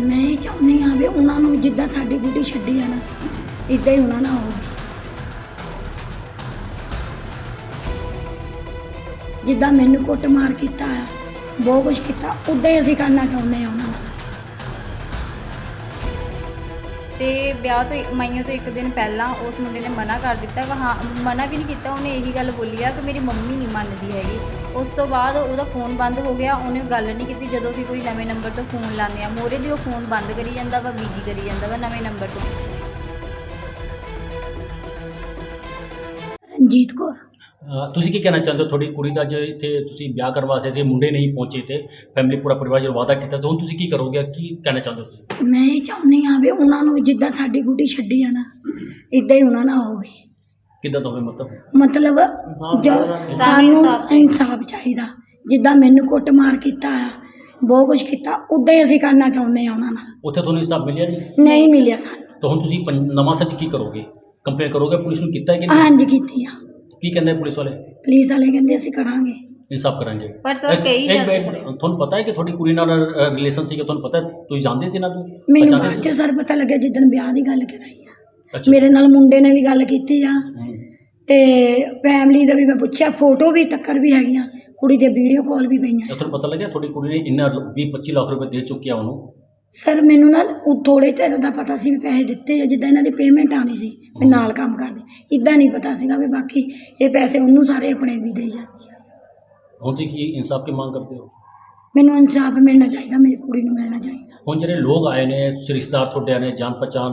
ਮੈਂ ਇਹ ਚਾਹੁੰਦੀ ਹਾਂ ਵੀ ਉਹਨਾਂ ਨੂੰ ਜਿੱਦਾਂ ਸਾਡੀ ਗੁੱਡੀ ਛੱਡੀ ਆ ਨਾ ਇਦਾਂ ਹੀ ਉਹਨਾਂ ਨਾਲ ਹੋਵੇ। ਜਿੱਦਾਂ ਮੈਨੂੰ ਕੁੱਟਮਾਰ ਕੀਤਾ ਆ, ਬਹੁਤ ਕੁਝ ਕੀਤਾ ਉਦਾਂ ਹੀ ਅਸੀਂ ਕਰਨਾ ਚਾਹੁੰਦੇ ਹਾਂ ਉਹਨਾਂ ਨਾਲ ਤੇ ਵਿਆਹ ਤੋਂ ਇੱਕ- ਮਾਈਆਂ ਤੋਂ ਇੱਕ ਦਿਨ ਪਹਿਲਾਂ ਉਸ ਮੁੰਡੇ ਨੇ ਮਨਾ ਕਰ ਦਿੱਤਾ ਵਾ, ਹਾਂ, ਮਨਾ ਵੀ ਨਹੀਂ ਕੀਤਾ, ਉਹਨੇ ਇਹੀ ਗੱਲ ਬੋਲੀ ਆ ਕਿ ਮੇਰੀ ਮੰਮੀ ਨਹੀਂ ਮੰਨਦੀ ਹੈਗੀ। ਉਸ ਤੋਂ ਬਾਅਦ ਉਹਦਾ ਫੋਨ ਬੰਦ ਹੋ ਗਿਆ, ਉਹਨੇ ਗੱਲ ਨਹੀਂ ਕੀਤੀ, ਜਦੋਂ ਅਸੀਂ ਕੋਈ ਨਵੇਂ ਨੰਬਰ ਤੋਂ ਫੋਨ ਲਾਉਂਦੇ ਆ ਮੋਰੇ ਦੀ ਉਹ ਫੋਨ ਬੰਦ ਕਰੀ ਜਾਂਦਾ ਵਾ, ਬੀਜੀ ਕਰੀ ਜਾਂਦਾ ਵਾ ਨਵੇਂ ਨੰਬਰ ਤੋਂ। ਰਣਜੀਤ ਕੌਰ। ਤੁਸੀਂ ਕੀ ਕਹਿਣਾ ਚਾਹੁੰਦੇ ਹੋ? ਤੁਹਾਡੀ ਕੁੜੀ ਦਾ ਜੇ ਇੱਥੇ ਤੁਸੀਂ ਵਿਆਹ ਕਰਵਾ ਸਕਦੇ ਮੁੰਡੇ ਨਹੀਂ ਪਹੁੰਚੇ ਤੇ ਫੈਮਿਲੀ ਪੂਰਾ ਪਰਿਵਾਰ ਜਦੋਂ ਵਾਅਦਾ ਕੀਤਾ ਤੇ ਹੁਣ ਤੁਸੀਂ ਕੀ ਕਰੋਗੇ? ਕੀ ਕਹਿਣਾ ਚਾਹੁੰਦੇ ਹੋ ਤੁਸੀਂ? ਮੈਂ ਇਹ ਚਾਹੁੰਦੀ ਹਾਂ ਵੀ ਉਹਨਾਂ ਨੂੰ ਜਿੱਦਾਂ ਸਾਡੀ ਗੁੱਡੀ ਛੱਡੀ ਆ ਨਾ ਇਦਾਂ ਹੀ ਉਹਨਾਂ ਨਾਲ ਹੋਵੇ। ਕਿੱਦਾਂ ਦਾ ਹੋਵੇ ਮਤਲਬ ਮਤਲਬ ਜੋ ਸਾਨੂੰ ਇਨਸਾਫ਼ ਚਾਹੀਦਾ। ਜਿੱਦਾਂ ਮੈਨੂੰ ਕੁੱਟਮਾਰ ਕੀਤਾ ਆ ਬਹੁਤ ਕੁਝ ਕੀਤਾ ਉਦਾਂ ਹੀ ਅਸੀਂ ਕਰਨਾ ਚਾਹੁੰਦੇ ਆ ਉਹਨਾਂ ਨਾਲ। ਉੱਥੇ ਤੁਹਾਨੂੰ ਹਿਸਾਬ ਮਿਲਿਆ ਜੀ? ਨਹੀਂ ਮਿਲਿਆ ਸਾਨੂੰ। ਤਾਂ ਹੁਣ ਤੁਸੀਂ ਪੰ- ਨਵਾਂ ਸੱਚ ਕੀ ਕਰੋਗੇ? ਕੰਪਲੇਨ ਕਰੋਗੇ ਪੁਲਿਸ ਨੂੰ ਕੀਤਾ ਹੈ ਕਿ ਨਹੀਂ? ਹਾਂਜੀ ਕੀਤੀ ਆ। ਕੀ ਕਹਿੰਦੇ ਪੁਲਿਸ ਵਾਲੇ? ਪੁਲਿਸ ਵਾਲੇ ਕਹਿੰਦੇ ਅਸੀਂ ਕਰਾਂਗੇ। ਇਨਸਾਫ ਕਰਾਂਗੇ। ਪਰ ਸਰ ਇੱਕ- ਕਈ ਇੱਕ ਜਾਂਦੇ ਮਿੰਟ, ਤੁਹਾਨੂੰ ਪਤਾ ਹੈ ਕਿ ਤੁਹਾਡੀ ਕੁੜੀ ਨਾਲ ਰਿਲੇਸ਼ਨ ਸੀਗਾ ਤੁਹਾਨੂੰ ਪਤਾ ਹੈ? ਤੁਸੀਂ ਜਾਣਦੇ ਸੀ ਨਾ ਤੁਸੀਂ ਮੈਨੂੰ ਪਹਿਚਾਣਦੇ ਬਾਅਦ ਚ ਸੀ? ਸਰ ਪਤਾ ਲੱਗਿਆ ਜਿੱਦਣ ਵਿਆਹ ਦੀ ਗੱਲ ਕਰਾਈ ਆ। ਮੇਰੇ ਨਾਲ ਮੁੰਡੇ ਨੇ ਵੀ ਗੱਲ ਕੀਤੀ ਆ। ਤੇ ਫੈਮਿਲੀ ਦਾ ਵੀ ਮੈਂ ਪੁੱਛਿਆ ਫੋਟੋ ਵੀ ਤੱਕਰ ਵੀ ਹੈਗੀਆਂ। ਕੁੜੀ ਦੇ ਵੀਡੀਓ ਕਾਲ ਵੀ ਪਈਆਂ। ਤਾਂ ਤੁਹਾਨੂੰ ਪਤਾ ਲੱਗਿਆ ਤੁਹਾਡੀ ਕੁੜੀ ਨੇ ਇੰਨਾ 20 25 ਲੱਖ ਰੁਪਏ ਦੇ ਚੁੱਕਿਆ ਉਹਨੂੰ? ਸਰ ਮੈਨੂੰ ਨਾ ਉਹ ਥੋੜੇ ਚਿਰ ਦਾ ਪਤਾ ਸੀ ਵੀ ਪੈਸੇ ਦਿੱਤੇ ਆ ਜਿੱਦਾਂ ਇਹਨਾਂ ਦੀ ਪੇਮੈਂਟ ਆਉਂਦੀ ਸੀ ਵੀ ਨਾਲ ਕੰਮ ਕਰਦੇ। ਇਦਾਂ ਨਹੀਂ ਪਤਾ ਸੀਗਾ ਵੀ ਬਾਕੀ ਇਹ ਪੈਸੇ ਉਹਨੂੰ ਸਾਰੇ ਆਪਣੇ ਵੀ ਦੇ ਜਾਂਦੀ ਆ। ਹੁਣ ਕੀ ਇਨਸਾਫ ਦੀ ਮੰਗ ਕਰਦੇ ਹੋ? ਮੈਨੂੰ ਇਨਸਾਫ ਮਿਲਣਾ ਚਾਹੀਦਾ ਮੇਰੀ ਕੁੜੀ ਨੂੰ ਮਿਲਣਾ ਚਾਹੀਦਾ। ਹੁਣ ਜਿਹੜੇ ਲੋਕ ਆਏ ਨੇ ਰਿਸ਼ਤੇਦਾਰ ਤੁਹਾਡੇ ਨੇ ਜਾਣ ਪਛਾਣ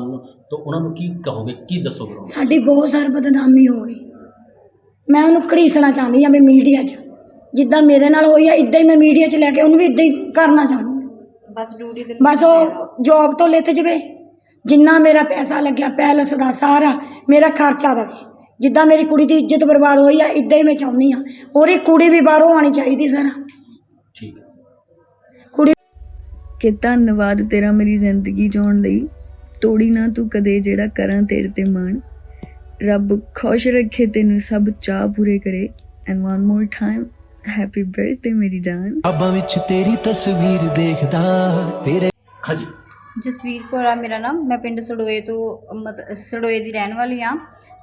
ਤਾਂ ਉਹਨਾਂ ਨੂੰ ਕੀ ਕਹੋਗੇ ਕੀ ਦੱਸੋਗੇ ਉਹਨਾਂ ਨੂੰ? ਸਾਡੀ ਬਹੁਤ ਸਾਰ ਬਦਨਾਮੀ ਹੋ ਗਈ। ਮੈਂ ਉਹਨੂੰ ਘੜੀਸਣਾ ਚਾਹੁੰਦੀ ਆ ਵੀ ਮੀਡੀਆ 'ਚ। ਜਿੱਦਾਂ ਮੇਰੇ ਨਾਲ ਹੋਈ ਆ ਇਦਾਂ ਹੀ ਮੈਂ ਮੀਡੀਆ 'ਚ ਲੈ ਕੇ ਉਹਨੂੰ ਵੀ ਇਦਾਂ ਹੀ ਕਰਨਾ ਚਾਹੁੰਦੀ ਬਸ ਡਿਊਟੀ ਤੇ ਬਸ ਉਹ ਜੋਬ ਤੋਂ ਲਿੱਥ ਜਵੇ। ਜਿੰਨਾ ਮੇਰਾ ਪੈਸਾ ਲੱਗਿਆ ਪੈਲਸ ਦਾ ਸਾਰਾ ਮੇਰਾ ਖਰਚਾ ਦੇਵੇ ਜਿੱਦਾਂ ਮੇਰੀ ਕੁੜੀ ਦੀ ਇੱਜ਼ਤ ਬਰਬਾਦ ਹੋਈ ਆ ਇਦਾਂ ਹੀ ਮੈਂ ਚਾਹੁੰਦੀ ਆ। ਉਹਦੀ ਕੁੜੀ ਵੀ ਬਾਹਰੋਂ ਆਣੀ ਚਾਹੀਦੀ ਸਰ। ਠੀਕ ਹੈ ਕੁੜੀ ਕਿ ਧੰਨਵਾਦ ਤੇਰਾ ਮੇਰੀ ਜ਼ਿੰਦਗੀ ਜਿਉਣ ਲਈ। ਤੋੜੀ ਨਾ ਤੂੰ ਕਦੇ ਜਿਹੜਾ ਕਰਾਂ ਤੇਰੇ ਤੇ ਮਾਣ। ਰੱਬ ਖੁਸ਼ ਰੱਖੇ ਤੈਨੂੰ ਸਭ ਚਾਹ ਪੂਰੇ ਕਰੇ। And one more time happy birthday ਮੇਰੀ ਜਾਨ ਖਾਬਾਂ ਵਿੱਚ ਤੇਰੀ ਤਸਵੀਰ ਦੇਖਦਾ ਤੇਰੇ ਹਾਂਜੀ। ਜਸਵੀਰ ਕੌਰ ਆ ਮੇਰਾ ਨਾਮ। ਮੈਂ ਪਿੰਡ ਸੜੋਏ ਤੋਂ ਮਤ ਸੜੋਏ ਦੀ ਰਹਿਣ ਵਾਲੀ ਆ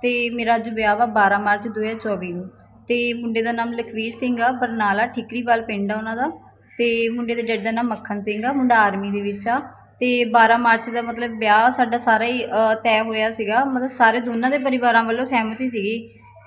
ਤੇ ਮੇਰਾ ਅੱਜ ਵਿਆਹ ਵਾ 12 ਮਾਰਚ 2024 ਨੂੰ। ਤੇ ਮੁੰਡੇ ਦਾ ਨਾਮ ਲਖਵੀਰ ਸਿੰਘ ਆ ਬਰਨਾਲਾ ਠਿਕਰੀਵਾਲ ਪਿੰਡ ਆ ਉਹਨਾਂ ਦਾ। ਤੇ ਮੁੰਡੇ ਦੇ ਡੈਡ ਦਾ ਨਾਮ ਮੱਖਣ ਸਿੰਘ ਆ ਮੁੰਡਾ ਆਰਮੀ ਦੇ ਵਿੱਚ ਆ। ਤੇ 12 ਮਾਰਚ ਦਾ ਮਤਲਬ ਵਿਆਹ ਸਾਡਾ ਸਾਰਾ ਹੀ ਅ, ਤੈਅ ਹੋਇਆ ਸੀਗਾ। ਮਤਲਬ ਸਾਰੇ ਦੋਨਾਂ ਦੇ ਪਰਿਵਾਰਾਂ ਵੱਲੋਂ ਸਹਿਮਤੀ ਸੀਗੀ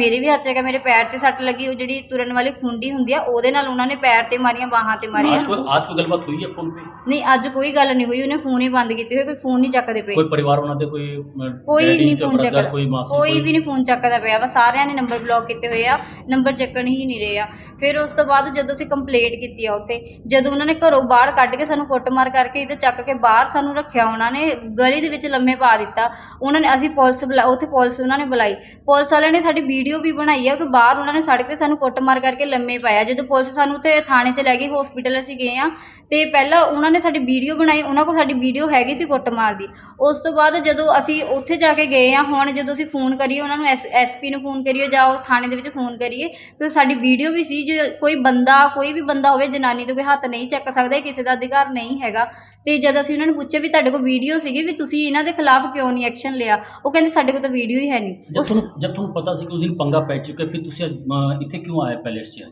ਮੇਰੇ ਵੀ ਹੱਥ ਚੱਕਿਆ ਮੇਰੇ ਪੈਰ ਤੇ ਸੱਟ ਲੱਗੀ ਉਹ ਜਿਹੜੀ ਤੁਰਨ ਵਾਲੀ ਖੁੰਡੀ ਹੁੰਦੀ ਆ ਉਹਦੇ ਨਾਲ ਉਹਨਾਂ ਨੇ ਪੈਰ ਤੇ ਮਾਰੀਆਂ ਬਾਹਾਂ ਤੇ ਮਾਰੀਆਂ आज कोई आज कोई गलबात हुई है फोन पे ਨਹੀਂ ਅੱਜ ਕੋਈ ਗੱਲ ਨਹੀਂ ਹੋਈ ਉਹਨੇ ਫੋਨ ਹੀ ਬੰਦ ਕੀਤੇ ਹੋਏ ਕੋਈ ਫੋਨ ਨਹੀਂ ਚੱਕਦੇ ਪਏ कोई परिवार होना थे कोई अ, ਕੋਈ डैडी, ਨਹੀਂ कोई ਫੋਨ brother, ਚੱਕਦਾ कोई मासी ਕੋਈ ਵੀ ਨਹੀਂ ਫੋਨ ਚੱਕਦਾ ਪਿਆ ਵਾ ਸਾਰਿਆਂ ਨੇ ਨੰਬਰ ਬਲੌਕ ਕੀਤੇ ਹੋਏ ਆ ਨੰਬਰ ਚੱਕਣ ਹੀ ਨਹੀਂ ਰਹੇ ਆ ਫਿਰ ਉਸ ਤੋਂ ਬਾਅਦ ਜਦੋਂ ਅਸੀਂ ਕੰਪਲੇਂਟ ਕੀਤੀ ਆ ਉੱਥੇ ਜਦੋਂ ਉਹਨਾਂ ਨੇ ਘਰੋਂ ਬਾਹਰ ਕੱਢ ਕੇ ਸਾਨੂੰ ਕੁੱਟਮਾਰ ਕਰਕੇ ਇਹਦੇ ਚੱਕ ਕੇ ਬਾਹਰ ਸਾਨੂੰ ਰੱਖਿਆ ਉਹਨਾਂ ਨੇ ਗਲੀ ਦੇ ਵਿੱਚ ਲੰਮੇ ਪਾ ਦਿੱਤਾ ਉਹਨਾਂ ਨੇ ਅਸੀਂ ਪੁਲਿਸ ਬੁਲਾ ਉੱਥੇ ਪੁਲਿਸ ਉਹਨਾਂ ਨੇ ਬੁਲਾਈ ਪੁਲਿਸ ਵਾਲਿਆਂ ਨੇ ਸਾਡੀ ਵੀਡੀਓ ਵੀ ਬਣਾਈ ਆ ਕਿ ਬਾਹਰ ਉਹਨਾਂ ਨੇ ਸੜਕ ਤੇ ਸਾਨੂੰ ਕੁੱਟਮਾਰ ਕਰਕੇ ਲੰਮੇ ਪਾਇਆ। ਜਦੋਂ ਪੁਲਿਸ ਸਾਨੂੰ ਉੱਥੇ ਥਾਣੇ 'ਚ ਲੈ ਗਈ ਹਸਪੀਟਲ ਅਸੀਂ ਗਏ ਆ ਤੇ ਪਹਿਲਾਂ ਉਹਨਾਂ ਨੇ ਸਾਡੀ ਵੀਡੀਓ ਬਣਾਈ, ਉਹਨਾਂ ਕੋਲ ਸਾਡੀ ਵੀਡੀਓ ਹੈਗੀ ਸੀ ਕੁੱਟਮਾਰ ਦੀ। ਉਸ ਤੋਂ ਬਾਅਦ ਜਦੋਂ ਅਸੀਂ ਉੱਥੇ ਜਾ ਕੇ ਗਏ ਆ ਹੁਣ ਜਦੋਂ ਅਸੀਂ ਫੋਨ ਕਰੀਏ, ਉਹਨਾਂ ਨੂੰ ਐਸ ਐਸਪੀ ਨੂੰ ਫੋਨ ਕਰੀਏ, ਜਾਂ ਉਹ ਥਾਣੇ ਦੇ ਵਿੱਚ ਫੋਨ ਕਰੀਏ, ਤੇ ਸਾਡੀ ਵੀਡੀਓ ਵੀ ਸੀ, ਜੇ ਕੋਈ ਬੰਦਾ, ਕੋਈ ਵੀ ਬੰਦਾ ਹੋਵੇ, ਜਨਾਨੀ ਤੋਂ ਕੋਈ ਹੱਥ ਨਹੀਂ ਚੱਕ ਸਕਦਾ, ਕਿਸੇ ਦਾ ਅਧਿਕਾਰ ਨਹੀਂ ਹੈਗਾ। ਤੇ ਜਦ ਅਸੀਂ ਉਹਨਾਂ ਨੂੰ ਪੁੱਛਿਆ ਵੀ ਤੁਹਾਡੇ ਕੋਲ ਵੀਡੀਓ ਸੀਗੀ ਵੀ ਤੁਸੀਂ ਇਹਨਾਂ ਦੇ ਖਿਲਾਫ ਕਿਉਂ ਨਹੀਂ ਐਕਸ਼ਨ ਲਿਆ ਉਹ ਕਹਿੰਦੇ ਸਾਡੇ ਕੋਲ ਤਾਂ ਵੀਡੀਓ ਹੀ ਹੈ ਨਹੀਂ। ਜਦ ਤੁਹਾਨੂੰ ਪਤਾ ਸੀ ਕਿ ਉਸ ਦਿਨ ਪੰਗਾ ਪੈ ਚੁੱਕਾ ਫਿਰ ਤੁਸੀਂ ਇੱਥੇ ਕਿਉਂ ਆਏ ਪੈਲੇਸ 'ਚ ਅੱਜ?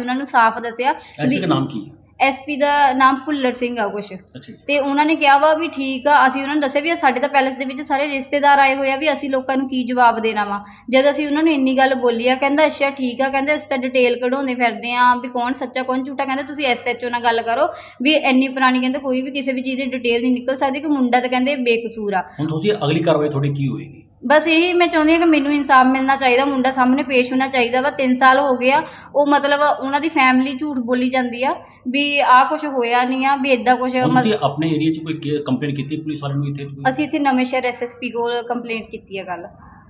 ਉਹਨਾਂ ਨੂੰ ਸਾਫ਼ ਦੱਸਿਆ ਐਸਪੀ ਦਾ ਨਾਮ ਕੀ ਹੈ? ਐਸਪੀ ਦਾ ਨਾਮ ਭੁੱਲਰ ਸਿੰਘ ਆ ਕੁਛ। ਅੱਛਾ ਜੀ। ਤੇ ਉਹਨਾਂ ਨੇ ਕਿਹਾ ਵਾ ਵੀ ਠੀਕ ਆ ਅਸੀਂ ਉਹਨਾਂ ਨੂੰ ਦੱਸਿਆ ਵੀ ਸਾਡੇ ਤਾਂ ਪੈਲੇਸ ਦੇ ਵਿੱਚ ਸਾਰੇ ਰਿਸ਼ਤੇਦਾਰ ਆਏ ਹੋਏ ਆ ਵੀ ਅਸੀਂ ਲੋਕਾਂ ਨੂੰ ਕੀ ਜਵਾਬ ਦੇਣਾ ਵਾ। ਜਦ ਅਸੀਂ ਉਹਨਾਂ ਨੂੰ ਇੰਨੀ ਗੱਲ ਬੋਲੀ ਆ ਕਹਿੰਦਾ ਅੱਛਾ ਠੀਕ ਆ ਕਹਿੰਦੇ ਅਸੀਂ ਤਾਂ ਡਿਟੇਲ ਕਢਾਉਂਦੇ ਫਿਰਦੇ ਆ ਵੀ ਕੌਣ ਸੱਚਾ ਕੌਣ ਝੂਠਾ ਕਹਿੰਦੇ ਤੁਸੀਂ ਐਸਐਚਓ ਨਾਲ ਗੱਲ ਕਰੋ ਵੀ ਇੰਨੀ ਪੁਰਾਣੀ ਕਹਿੰਦੇ ਕੋਈ ਵੀ ਕਿਸੇ ਵੀ ਚੀਜ਼ ਦੀ ਡਿਟੇਲ ਨਹੀਂ ਨਿਕਲ ਸਕਦੀ ਕਿ ਮੁੰਡਾ ਤਾਂ ਕਹਿੰਦੇ ਬੇਕਸੂਰ ਆ। ਹੁਣ ਤੁਸੀਂ ਅਗਲੀ ਕਾਰਵਾਈ ਤੁਹਾਡੀ ਕੀ ਹੋਏਗੀ? ਬਸ ਇਹੀ ਮੈਂ ਚਾਹੁੰਦੀ ਹਾਂ ਕਿ ਮੈਨੂੰ ਇਨਸਾਫ ਮਿਲਣਾ ਚਾਹੀਦਾ ਮੁੰਡਾ ਸਾਹਮਣੇ ਪੇਸ਼ ਹੋਣਾ ਚਾਹੀਦਾ ਵਾ 3 ਸਾਲ ਹੋ ਗਏ ਆ ਉਹ ਮਤਲਬ ਉਹਨਾਂ ਦੀ ਫੈਮਿਲੀ ਝੂਠ ਬੋਲੀ ਜਾਂਦੀ ਆ ਵੀ ਆਹ ਕੁਝ ਹੋਇਆ ਨਹੀਂ ਆ ਵੀ ਇਦਾਂ ਕੁਝ ਹੁਣ ਤੁਸੀਂ ਆਪਣੇ ਏਰੀਆ 'ਚ ਕੋਈ ਕੰਪਲੇਂਟ ਕੀਤੀ ਪੁਲਿਸ ਵਾਲੇ ਨੂੰ ਇੱਥੇ? ਤੁਸੀਂ ਅਸੀਂ ਇੱਥੇ ਨਵੇਂ ਸ਼ਹਿਰ ਐਸਐਸਪੀ ਕੋਲ ਕੰਪਲੇਂਟ ਕੀਤੀ ਆ ਗੱਲ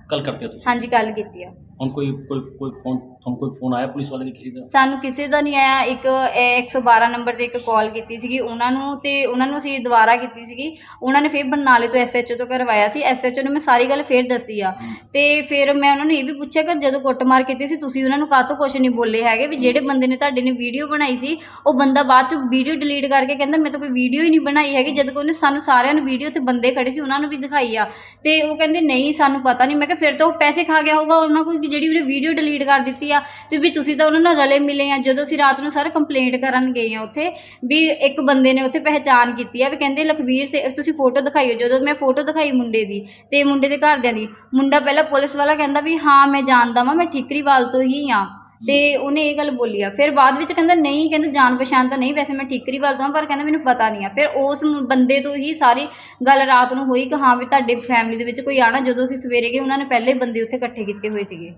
ਕੱਲ ਕਰਦੇ ਹੋ ਤੁਸੀਂ? ਹਾਂਜੀ ਗੱਲ ਕੀਤੀ ਆ। ਹੁਣ ਕੋਈ ਕੋਈ ਕੋਈ ਫੋਨ ਤੁਹਾਨੂੰ ਕੋਈ ਫੋਨ ਆਇਆ ਪੁਲਿਸ ਵਾਲੇ ਨੇ ਕਿਸੇ ਦਾ? ਸਾਨੂੰ ਕਿਸੇ ਦਾ ਨਹੀਂ ਆਇਆ। ਇੱਕ ਇਹ 112 ਨੰਬਰ ਤੇ ਇੱਕ ਕਾਲ ਕੀਤੀ ਸੀਗੀ। ਉਹਨਾਂ ਨੂੰ ਤੇ ਉਹਨਾਂ ਨੂੰ ਅਸੀਂ ਦੁਬਾਰਾ ਕੀਤੀ ਸੀਗੀ। ਉਹਨਾਂ ਨੇ ਫਿਰ ਬਰਨਾਲੇ ਤੋਂ ਐਸਐਚਓ ਤੋਂ ਕਰਵਾਇਆ ਸੀ। ਐਸਐਚਓ ਨੂੰ ਮੈਂ ਸਾਰੀ ਗੱਲ ਫਿਰ ਦੱਸੀ ਆ। ਤੇ ਫਿਰ ਮੈਂ ਉਹਨਾਂ ਨੂੰ ਇਹ ਵੀ ਪੁੱਛਿਆ ਕਿ ਜਦੋਂ ਕੁੱਟਮਾਰ ਕੀਤੀ ਸੀ ਤੁਸੀਂ ਉਹਨਾਂ ਨੂੰ ਕਾਹਤੋਂ ਕੁਝ ਨਹੀਂ ਬੋਲੇ ਹੈਗੇ? ਵੀ ਜਿਹੜੇ ਬੰਦੇ ਨੇ ਤੁਹਾਡੇ ਨੇ ਵੀਡੀਓ ਬਣਾਈ ਸੀ ਉਹ ਬੰਦਾ ਬਾਅਦ ਚ ਵੀਡੀਓ ਡਿਲੀਟ ਕਰਕੇ ਕਹਿੰਦਾ ਮੈਂ ਤਾਂ ਕੋਈ ਵੀਡੀਓ ਹੀ ਨਹੀਂ ਬਣਾਈ ਹੈਗੀ। ਜਦ ਕਿ ਉਹਨੇ ਸਾਨੂੰ ਸਾਰਿਆਂ ਨੂੰ ਵੀਡੀਓ ਤੇ ਬੰਦੇ ਖੜੇ ਸੀ ਉਹਨਾਂ ਨੂੰ ਵੀ ਦਿਖਾਈ ਆ। ਤੇ ਉਹ ਕਹਿੰਦੇ ਨਹੀਂ ਸਾਨੂੰ ਪਤਾ ਨਹੀਂ। ਮੈਂ ਕਿਹਾ ਫਿਰ ਤਾਂ ਉਹ ਪੈਸੇ ਖਾ ਗਿਆ ਹੋਊਗਾ ਉਹਨਾਂ ਕੋਲ ਵੀ ਜਿਹੜੀ ਉਹਨੇ ਵੀਡੀਓ ਡਿਲੀਟ ਕਰ ਦਿੱਤੀ ਆ ਤੇ ਵੀ ਤੁਸੀਂ ਤਾਂ ਉਹਨਾਂ ਨਾਲ ਰਲੇ ਮਿਲੇ ਆ, ਜਦੋਂ ਅਸੀਂ ਰਾਤ ਨੂੰ ਸਰ ਕੰਪਲੇਂਟ ਕਰਨ ਗਏ ਆ ਉੱਥੇ, ਵੀ ਇੱਕ ਬੰਦੇ ਨੇ ਉੱਥੇ ਪਹਿਚਾਣ ਕੀਤੀ ਆ, ਵੀ ਕਹਿੰਦੇ ਲਖਵੀਰ ਸੇ, ਤੁਸੀਂ ਫੋਟੋ ਦਿਖਾਈਓ ਜਦੋਂ ਮੈਂ ਫੋਟੋ ਦਿਖਾਈ ਮੁੰਡੇ ਦੀ ਤੇ ਮੁੰਡੇ ਦੇ ਘਰਦਿਆਂ ਦੀ, ਮੁੰਡਾ ਪਹਿਲਾਂ ਪੁਲਿਸ ਵਾਲਾ ਕਹਿੰਦਾ ਵੀ ਹਾਂ ਮੈਂ ਜਾਣਦਾ ਵਾਂ, ਮੈਂ ਠੀਕਰੀਵਾਲ ਤੋਂ ਹੀ ਆ। ਤੇ ਉਹਨੇ ਇਹ ਗੱਲ ਬੋਲੀ ਆ। ਫਿਰ ਬਾਅਦ ਵਿੱਚ ਕਹਿੰਦਾ ਨਹੀਂ ਕਹਿੰਦਾ ਜਾਣ ਪਛਾਣ ਤਾਂ ਨਹੀਂ ਵੈਸੇ ਮੈਂ ਠੀਕਰੀਵਾਲ ਤੋਂ ਹਾਂ, ਪਰ ਕਹਿੰਦਾ ਮੈਨੂੰ ਪਤਾ ਨਹੀਂ ਆ। ਫਿਰ ਉਸ ਮੁ- ਬੰਦੇ ਤੋਂ ਹੀ ਸਾਰੀ ਗੱਲ ਰਾਤ ਨੂੰ ਹੋਈ ਕਿ ਹਾਂ ਵੀ ਤੁਹਾਡੇ ਫੈਮਿਲੀ ਦੇ ਵਿੱਚ ਕੋਈ ਆਣਾ। ਜਦੋਂ ਅਸੀਂ ਸਵੇਰੇ ਗਏ ਉਹਨਾਂ ਨੇ ਪਹਿਲੇ ਬੰਦੇ ਉੱਥੇ ਇਕੱਠੇ ਕੀਤੇ ਹੋਏ ਸੀਗੇ।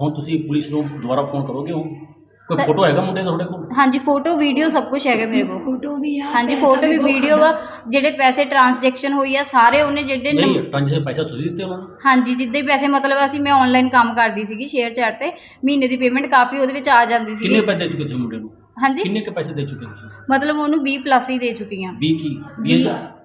ਹੁਣ ਤੁਸੀਂ ਪੁਲਿਸ ਨੂੰ ਦੁਬਾਰਾ ਫੋਨ ਕਰੋਗੇ ਹੁਣ ਕੋਈ ਸਰ- ਫੋਟੋ ਹੈਗਾ ਮੁੰਡੇ ਦਾ ਤੁਹਾਡੇ ਕੋਲ? ਹਾਂਜੀ ਫੋਟੋ ਵੀਡੀਓ ਸਭ ਕੁਝ ਹੈਗਾ ਮੇਰੇ ਕੋਲ। ਫੋਟੋ ਵੀ ਆ ਹਾਂਜੀ ਪੈਸਾ ਫੋਟੋ ਵੀ ਬਹੁਤ ਵੀਡੀਓ। ਵਾ ਜਿਹੜੇ ਪੈਸੇ ਟ੍ਰਾਂਜੈਕਸ਼ਨ ਹੋਈ ਆ ਸਾਰੇ ਉਹਨੇ ਜਿਹੜੇ ਨੰਬ- ਨਹੀਂ ਟ੍ਰਾਂਜੈਕਸ਼ਨ ਪੈਸਾ ਤੁਸੀਂ ਦਿੱਤੇ ਉਹਨਾਂ ਨੂੰ? ਹਾਂਜੀ ਜਿੱਦੇ ਪੈਸੇ ਮਤਲਬ ਅਸੀਂ ਮੈਂ ਆਨਲਾਈਨ ਕੰਮ ਕਰਦੀ ਸੀਗੀ ਸ਼ੇਅਰ ਚੈਟ ਤੇ ਮਹੀਨੇ ਦੀ ਪੇਮੈਂਟ ਕਾਫੀ ਉਹਦੇ ਵਿੱਚ ਆ ਜਾਂਦੀ ਕਿੰਨੇ ਸੀਗੀ ਪੈਸੇ ਦੇ ਚੁੱਕੇ ਤੁਸੀਂ ਮੁੰਡੇ ਨੂੰ? ਹਾਂਜੀ। ਕਿੰਨੇ ਕੁ ਪੈਸੇ ਦੇ ਚੁੱਕੇ ਤੁਸੀਂ? ਮਤਲਬ ਉਹਨੂੰ 20 ਪਲੱਸ ਹੀ ਦੇ ਚੁੱਕੀ ਹਾਂ 20 ਕੀ 20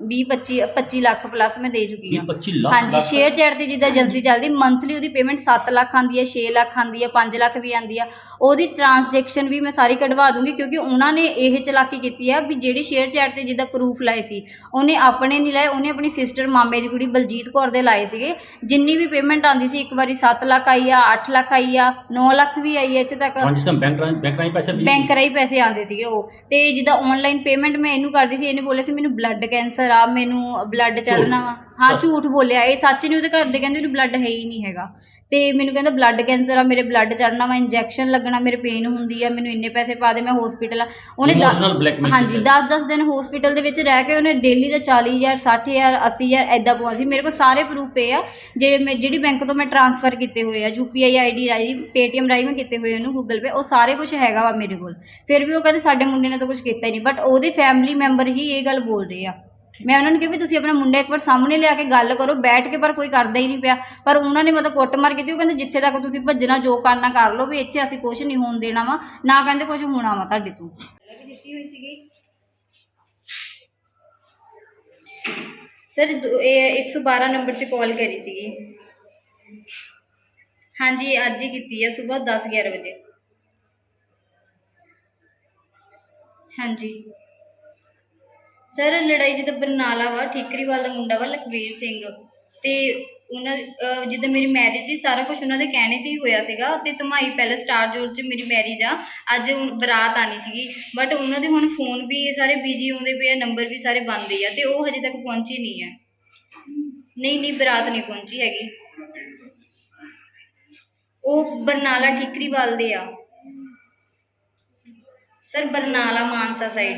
20 25 25 ਲੱਖ ਪਲੱਸ ਮੈਂ ਦੇ ਚੁੱਕੀ 20 ਹਾਂ। 25 ਲੱਖ ਹਾਂਜੀ ਸ਼ੇਅਰ ਚੈਟ ਦੀ ਜਿੱਦਾਂ ਏਜੰਸੀ ਚੱਲਦੀ ਮੰਥਲੀ ਉਹਦੀ ਪੇਮੈਂਟ 7 ਲੱਖ ਆਂਦੀ ਹੈ 6 ਲੱਖ ਆਂਦੀ ਹੈ 5 ਲੱਖ ਵੀ ਆਂਦੀ ਆ ਉਹਦੀ ਟ੍ਰਾਂਜੈਕਸ਼ਨ ਵੀ ਮੈਂ ਸਾਰੀ ਕਢਵਾ ਦੂੰਗੀ ਕਿਉਂਕਿ ਉਹਨਾਂ ਨੇ ਇਹ ਚਲਾਕੀ ਕੀਤੀ ਆ ਵੀ ਜਿਹੜੀ ਸ਼ੇਅਰ ਚੈਟ ਤੇ ਜਿੱਦਾਂ ਪ੍ਰੂਫ ਲਾਏ ਸੀ ਉਹਨੇ ਆਪਣੇ ਨਹੀਂ ਲਾਏ ਉਹਨੇ ਆਪਣੀ ਸਿਸਟਰ ਮਾਮੇ ਦੀ ਕੁੜੀ ਬਲਜੀਤ ਕੌਰ ਦੇ ਲਾਏ ਸੀਗੇ। ਜਿੰਨੀ ਵੀ ਪੇਮੈਂਟ ਆਂਦੀ ਸੀ ਇੱਕ ਵਾਰੀ 7 ਲੱਖ ਆਈ ਆ 8 ਲੱਖ ਆਈ ਆ 9 ਲੱਖ ਵੀ ਆਈ ਹੈ ਇੱਥੇ ਤੱਕ। ਹਾਂਜੀ ਸਮ ਬੈਂਕ ਬੈਂਕ ਰਾਹੀਂ ਪੈਸੇ ਬੈਂਕ ਰਾਹੀਂ ਪੈਸੇ ਆਉਂਦੇ ਸੀਗੇ ਉਹ। ਤੇ ਜਿੱਦਾਂ ਆਨਲਾਈਨ ਪੇਮੈਂਟ ਮੈਂ ਇਹਨੂੰ ਕਰਦੀ ਸੀ ਇਹਨੇ ਬੋਲਿਆ ਸੀ ਮੈਨੂੰ ਬਲੱਡ ਕੈਂਸਰ ਆ ਮੈਨੂੰ ਬਲੱਡ ਚੜਨਾ ਵਾ ਹਾਂ। ਝੂਠ ਬੋਲਿਆ ਇਹ ਸੱਚ ਨਹੀਂ ਉਹਦੇ ਘਰ ਦੇ ਕਹਿੰਦੇ ਇਹਨੂੰ ਬਲੱਡ ਹੈ ਹੀ ਨਹੀਂ ਹੈਗਾ ਤੇ ਮੈਨੂੰ ਕਹਿੰਦਾ ਬਲੱਡ ਕੈਂਸਰ ਆ ਮੇਰੇ ਬਲੱਡ ਚੜਨਾ ਵਾ ਇੰਜੈਕਸ਼ਨ ਲੱਗਣਾ ਮੇਰੇ ਪੇਨ ਹੁੰਦੀ ਆ ਮੈਨੂੰ ਇੰਨੇ ਪੈਸੇ ਪਾ ਦੇ ਮੈਂ ਹਸਪੀਟਲ ਆ। ਉਹਨੇ ਦਸ- Emotional blackmail ਹਾਂਜੀ ਕੀਤਾ 10-10 ਦਿਨ ਹਸਪੀਟਲ ਦੇ ਵਿੱਚ ਰਹਿ ਕੇ ਉਹਨੇ ਡੇਲੀ ਦਾ 40000 60000 80000 ਐਦਾਂ ਪਵਾ ਸੀ। ਮੇਰੇ ਕੋਲ ਸਾਰੇ ਪ੍ਰੂਫ ਪਏ ਆ ਜਿਹੜੇ ਮੈਂ ਜਿਹੜੀ ਬੈਂਕ ਤੋਂ ਮੈਂ ਟ੍ਰਾਂਸਫਰ ਕੀਤੇ ਹੋਏ ਆ ਯੂਪੀਆਈ ਆਈਡੀ ਰਾਹੀਂ ਪੇਟੀਐਮ ਰਾਹੀਂ ਮੈਂ ਕੀਤੇ ਹੋਏ ਉਹਨੂੰ ਗੂਗਲ ਪੇ ਉਹ ਸਾਰੇ ਕੁਝ ਹੈਗਾ ਵਾ ਮੇਰੇ ਕੋਲ। ਫਿਰ ਵੀ ਉਹ ਕਹਿੰਦੇ ਸਾਡੇ ਮੁੰਡੇ ਨੇ ਤਾਂ ਕੁਝ ਕੀਤਾ ਹੀ ਨਹੀਂ ਬਟ ਉਹਦੇ ਫੈਮਿਲੀ ਮੈਂਬਰ ਹੀ ਇਹ ਗੱਲ ਬੋਲ ਰਹੇ ਆ। ਮੈਂ ਉਹਨਾਂ ਨੂੰ ਕਿਹਾ ਵੀ ਤੁਸੀਂ ਆਪਣਾ ਮੁੰਡਾ ਇੱਕ ਵਾਰ ਸਾਹਮਣੇ ਲਿਆ ਕੇ ਗੱਲ ਕਰੋ, ਬੈਠ ਕੇ ਪਰ ਕੋਈ ਕਰਦਾ ਹੀ ਨਹੀਂ ਪਿਆ। ਪਰ ਉਹਨਾਂ ਨੇ ਮਤਲਬ ਕੁੱਟਮਾਰ ਕੀਤੀ, ਉਹ ਕਹਿੰਦੇ ਜਿੱਥੇ ਤੱਕ ਤੁਸੀਂ ਭੱਜਣਾ, ਜੋ ਕਰਨਾ ਕਰ ਲਓ ਵੀ ਇੱਥੇ ਅਸੀਂ ਕੁਝ ਨਹੀਂ ਹੋਣ ਦੇਣਾ ਵਾ, ਨਾ ਕਹਿੰਦੇ ਕੁਝ ਹੋਣਾ ਵਾ ਤੁਹਾਡੇ ਤੋਂ। ਦਿੱਤੀ ਹੋਈ ਸੀਗੀ ਸਰ 112 ਨੰਬਰ ਤੇ ਕਾਲ ਕਰੀ ਸੀਗੀ। ਹਾਂਜੀ, ਅੱਜ ਹੀ ਕੀਤੀ ਹੈ ਸਵੇਰ 10 11 ਵਜੇ। ਹਾਂਜੀ। ਸਰ, ਲੜਾਈ ਜਿੱਦਾਂ ਬਰਨਾਲਾ ਵਾ ਠੀਕਰੀਵਾਲ ਦਾ ਮੁੰਡਾ ਵਾ ਲਖਵੀਰ ਸਿੰਘ, ਤੇ ਉਹਨਾਂ, ਅਹ, ਜਿੱਦਾਂ ਮੇਰੀ ਮੈਰਿਜ ਸੀ, ਸਾਰਾ ਕੁਝ ਉਹਨਾਂ ਦੇ ਕਹਿਣੇ ਤੇ ਹੀ ਹੋਇਆ ਸੀਗਾ, ਤੇ ਧਮਾਈ ਪਹਿਲਾਂ ਸਟਾਰ ਜੋਰ 'ਚ ਮੇਰੀ ਮੈਰਿਜ ਆ, ਅੱਜ ਹੁਣ ਬਰਾਤ ਆਣੀ ਸੀਗੀ ਬਟ ਉਹਨਾਂ ਦੇ ਹੁਣ ਫੋਨ ਵੀ ਸਾਰੇ ਬਿਜ਼ੀ ਆਉਂਦੇ ਪਏ ਆ ਨੰਬਰ ਵੀ ਸਾਰੇ ਬੰਦ ਹੀ ਆ, ਤੇ ਉਹ ਹਜੇ ਤੱਕ ਪਹੁੰਚੀ ਨਹੀਂ ਹੈ ਨਹੀਂ ਨਹੀਂ, ਬਰਾਤ ਨਹੀਂ ਪਹੁੰਚੀ ਹੈਗੀ। ਉਹ ਬਰਨਾਲਾ ਠੀਕਰੀਵਾਲ ਦੇ ਆ। Sir, Barnala Mansa side